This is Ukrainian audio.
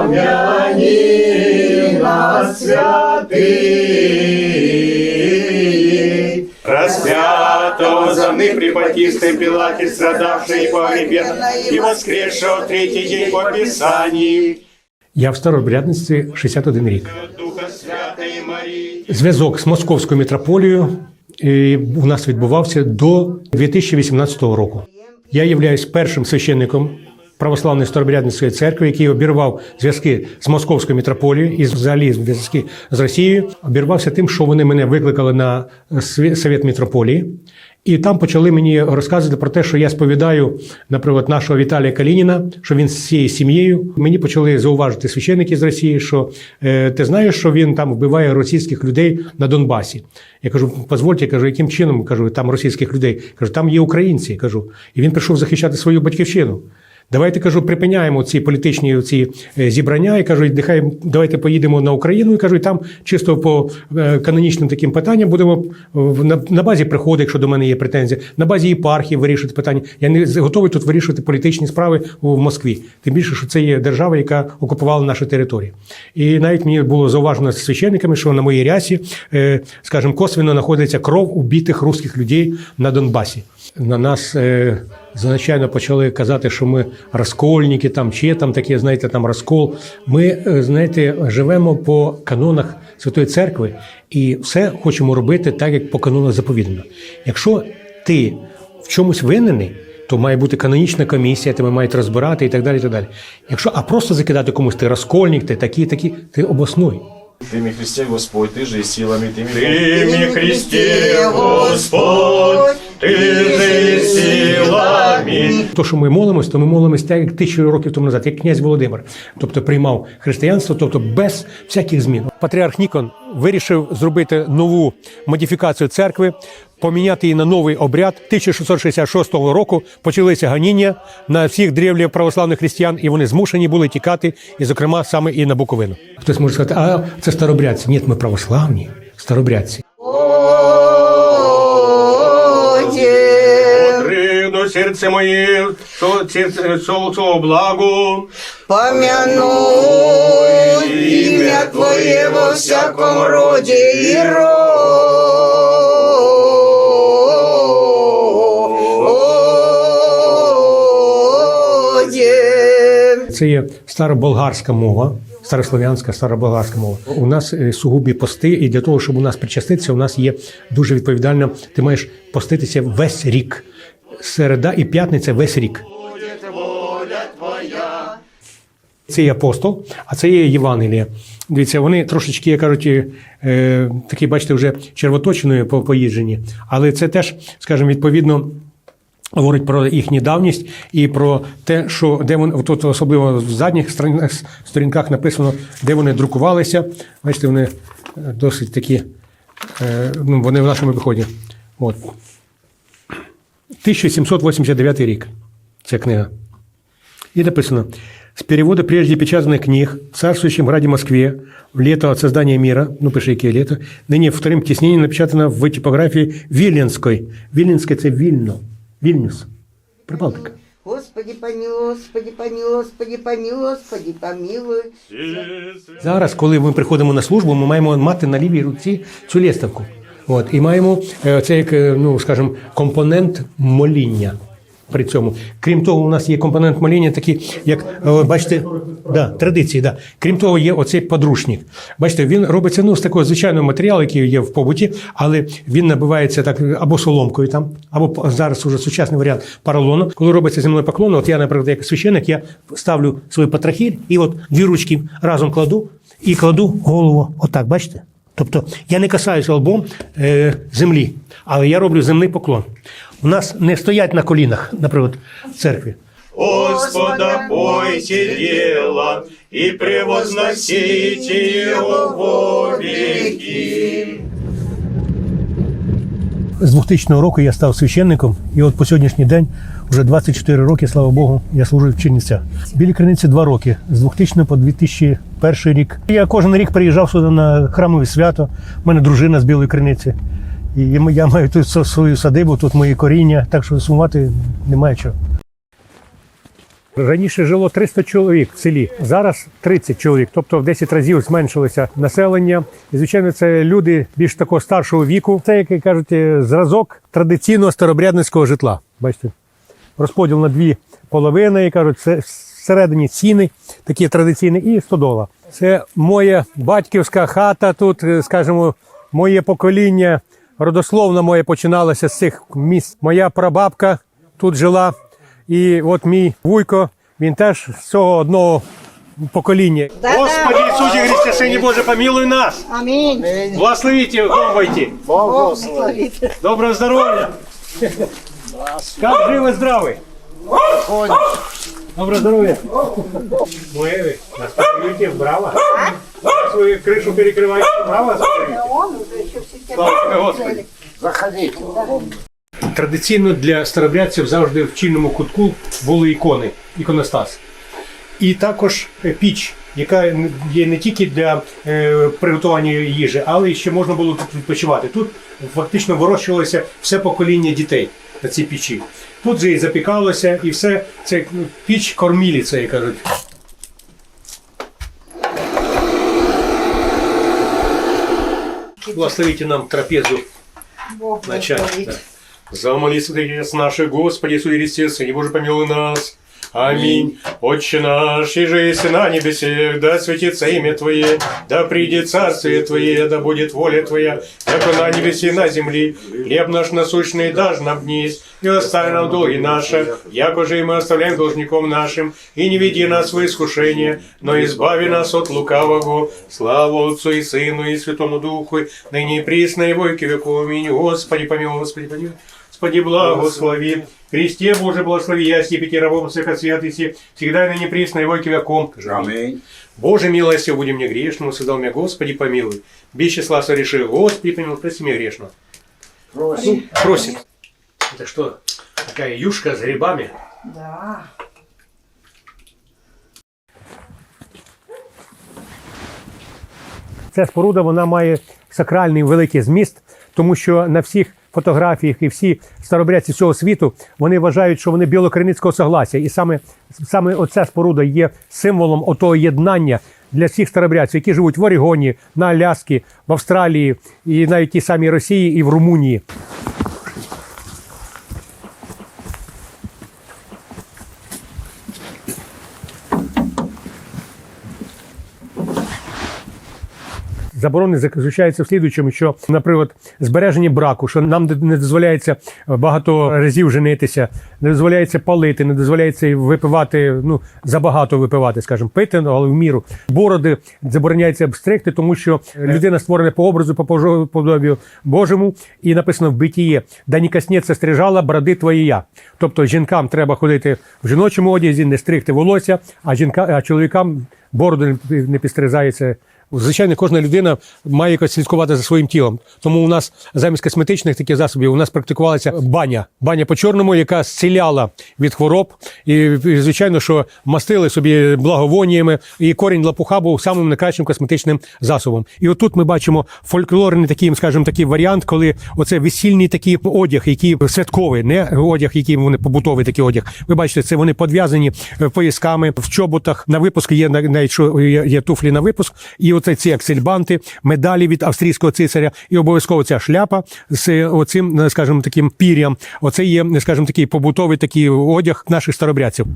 помяни нас, святый. Распятого за мной преподистый Пилате, страдавший и погребен, и воскресшего в третий день по Писании. Я в старообрядництві 61 рік. Зв'язок з московською митрополією е, у нас відбувався до 2018 року. Я являюсь першим священником православної старообрядницької церкви, який обірвав зв'язки з московською митрополією і взагалі зв'язки з Росією. Обірвався тим, що вони мене викликали на совет митрополії. І там почали мені розказувати про те, що я сповідаю, наприклад, нашого Віталія Калініна, що він з цією сім'єю. Мені почали зауважити священники з Росії, що е, ти знаєш, що він там вбиває російських людей на Донбасі. Я кажу, позвольте, кажу, яким чином кажу, там російських людей? Кажу, там є українці. кажу. І він прийшов захищати свою батьківщину. Давайте кажу, припиняємо ці політичні ці е, зібрання і кажу, нехай давайте поїдемо на Україну і кажу, і там чисто по е, канонічним таким питанням будемо на, базі приходу, якщо до мене є претензія, на базі єпархії вирішувати питання. Я не готовий тут вирішувати політичні справи в Москві. Тим більше, що це є держава, яка окупувала наші території. І навіть мені було зауважено з священниками, що на моїй рясі, е, скажімо, косвенно знаходиться кров убитих русських людей на Донбасі На нас е, звичайно почали казати, що ми розкольники, там чи є там таке, знаєте, там розкол. Ми, е, знаєте, живемо по канонах Святої Церкви і все хочемо робити так, як по канонах заповідано. Якщо ти в чомусь винений, то має бути канонічна комісія, тебе мають розбирати і так далі. І так далі. Якщо, а просто закидати комусь, ти розкольник, ти такий, такий, ти обоснуй. Ты ми Христе Господь, ты же и силами, ты ми Ты мне Христе, Господь, Ты же силами. То, що ми молимось, то ми молимось так, як тисячу років тому назад, як князь Володимир, тобто приймав християнство, тобто без всяких змін. Патріарх Нікон вирішив зробити нову модифікацію церкви, поміняти її на новий обряд. 1666 року почалися ганіння на всіх древліх православних християн, і вони змушені були тікати, і, зокрема, саме і на Буковину. Хтось може сказати, а це старобрядці. Ні, ми православні, старобрядці. Сердце мое, со, сердце, солнцу благу. Помяну имя Твое во всяком роде и роде. Це є староболгарська мова, старослов'янська, староболгарська мова. У нас е, сугубі пости, і для того, щоб у нас причаститися, у нас є дуже відповідально. Ти маєш поститися весь рік. Середа і п'ятниця весь рік. Це є апостол, а це є Євангелія. Дивіться, вони трошечки, як кажуть, е, такі, бачите, вже червоточиною по- поїжджені. Але це теж, скажімо, відповідно. Говорить про їхню давність і про те, що де вони тут особливо в задніх сторінках, сторінках написано, де вони друкувалися. Бачите, вони е, досить такі, е, ну, вони в нашому виході. От. 1789 рік. Ця книга. И написано, с перевода прежде печатанных книг в царствующем граде Москве в лето от создания мира, ну, пиши, яке лето, ныне вторым тиснением напечатано в типографии Виленской. Виленской – це Вільно. Вільнюс. Прибалтика. Господи помилуй, Господи помилуй, Господи помилуй, Господи помилуй. Зараз, коли ми приходимо на службу, ми маємо мати на лівій руці цю лєставку. От, і маємо е, це як, е, ну, скажімо, компонент моління. При цьому, крім того, у нас є компонент моління, такий, як е, бачите, да, традиції. Да. Крім того, є оцей подручник. Бачите, він робиться ну, з такого звичайного матеріалу, який є в побуті, але він набивається так або соломкою там, або зараз уже сучасний варіант поролону. Коли робиться земною поклон, от я, наприклад, як священник, я ставлю свій патрахіль і от дві ручки разом кладу і кладу голову. Отак, бачите? Тобто я не касаюся лбом е, землі, але я роблю земний поклон. У нас не стоять на колінах, наприклад, в церкві. Господа пойте дело и превозносите его во веки. З 2000 року я став священником, і от по сьогоднішній день, вже 24 роки, слава Богу, я служу в Чернівцях. Білі криниці два роки, з 2000 по 2001 рік. Я кожен рік приїжджав сюди на храмове свято. У мене дружина з білої криниці. І я маю тут свою садибу, тут мої коріння, так що сумувати немає чого. Раніше жило 300 чоловік в селі, зараз 30 чоловік, тобто в 10 разів зменшилося населення. І звичайно, це люди більш такого старшого віку. Це, як кажуть, зразок традиційного старобрядницького житла. Бачите, розподіл на дві половини, і кажуть, це всередині ціни, такі традиційні, і стодола. Це моя батьківська хата. Тут, е, скажімо, моє покоління, родословно моє починалося з цих місць. Моя прабабка тут жила. І от мій вуйко, він теж з цього одного покоління. Господи Ісусі Христе, Сині Боже, помилуй нас! Аминь. Благословите в дом войти! Доброго здоров'я! Как живы, здравы? Доброго здоров'я! Моє ви, настроюйте, браво! Свою крышу перекрываете, браво! Слава тебе, Господи! Традиційно для старобрядців завжди в чільному кутку були ікони, іконостас. І також е, піч, яка є не тільки для е, приготування їжі, але й ще можна було тут відпочивати. Тут фактично вирощувалося все покоління дітей на цій печі. Тут же і запікалося, і все це ну, піч корміліця, як кажуть. Благословите нам трапезу Бог начать. Благословит. Да. За молитву Отец Господи, Иисусе Христе, Сыне Божий, помилуй нас. Аминь. Отче наш, и же на небесе, да светится имя Твое, да придет царствие Твое, да будет воля Твоя, как на небесе на земле. Хлеб наш насущный дашь нам днесь, и оставь нам долги наши, яко же и мы оставляем должником нашим, и не веди нас в искушение, но избави нас от лукавого. Слава Отцу и Сыну и Святому Духу, ныне и присно и во веки веков. Аминь. Господи, помилуй, Господи, помилуй. Господи, благослови. Христе Боже, благослови, ясти пяти рабов святости, всегда и ныне присно и во веком. Аминь. Боже, милостью будем мне грешному, создал меня, Господи, помилуй. Без числа сореши, Господи, помилуй, прости меня грешного. Просит. Просит. Это что, такая юшка с грибами? Да. Ця споруда вона має сакральний великий зміст, тому що на всіх фотографіях і всі старобрядці цього світу вони вважають, що вони білокриницького согласія. І саме, саме оця споруда є символом отого єднання для всіх старобрядців, які живуть в Орегоні, на Аляскі, в Австралії, і навіть тій самій Росії і в Румунії. Заборони заключаються в слідуючому, що, наприклад, збереження браку, що нам не дозволяється багато разів женитися, не дозволяється палити, не дозволяється випивати, ну забагато випивати, скажімо, пити, але в міру. Бороди забороняється обстригти, тому що людина створена по образу, по подобію Божому, і написано в битіє, да не коснеться стрижала бороди твоєя. Тобто жінкам треба ходити в жіночому одязі, не стригти волосся, а жінка, а чоловікам бороду не пі- не підстризається. Звичайно, кожна людина має якось слідкувати за своїм тілом. Тому у нас замість косметичних таких засобів у нас практикувалася баня. Баня по чорному, яка зціляла від хвороб. І, звичайно, що мастили собі благовоніями, і корінь лапуха був самим найкращим косметичним засобом. І отут ми бачимо фольклорний такий, скажімо, такий варіант, коли оце весільний такий одяг, який святковий, не одяг, який вони побутовий такий одяг. Ви бачите, це вони подв'язані е, поясками в чоботах. На випуск є на- що є туфлі на випуск. І оце ці аксельбанти, медалі від австрійського цисаря, і обов'язково ця шляпа з оцим, скажімо, таким пір'ям. Оце є, скажімо, такий побутовий такий одяг наших старобрядців.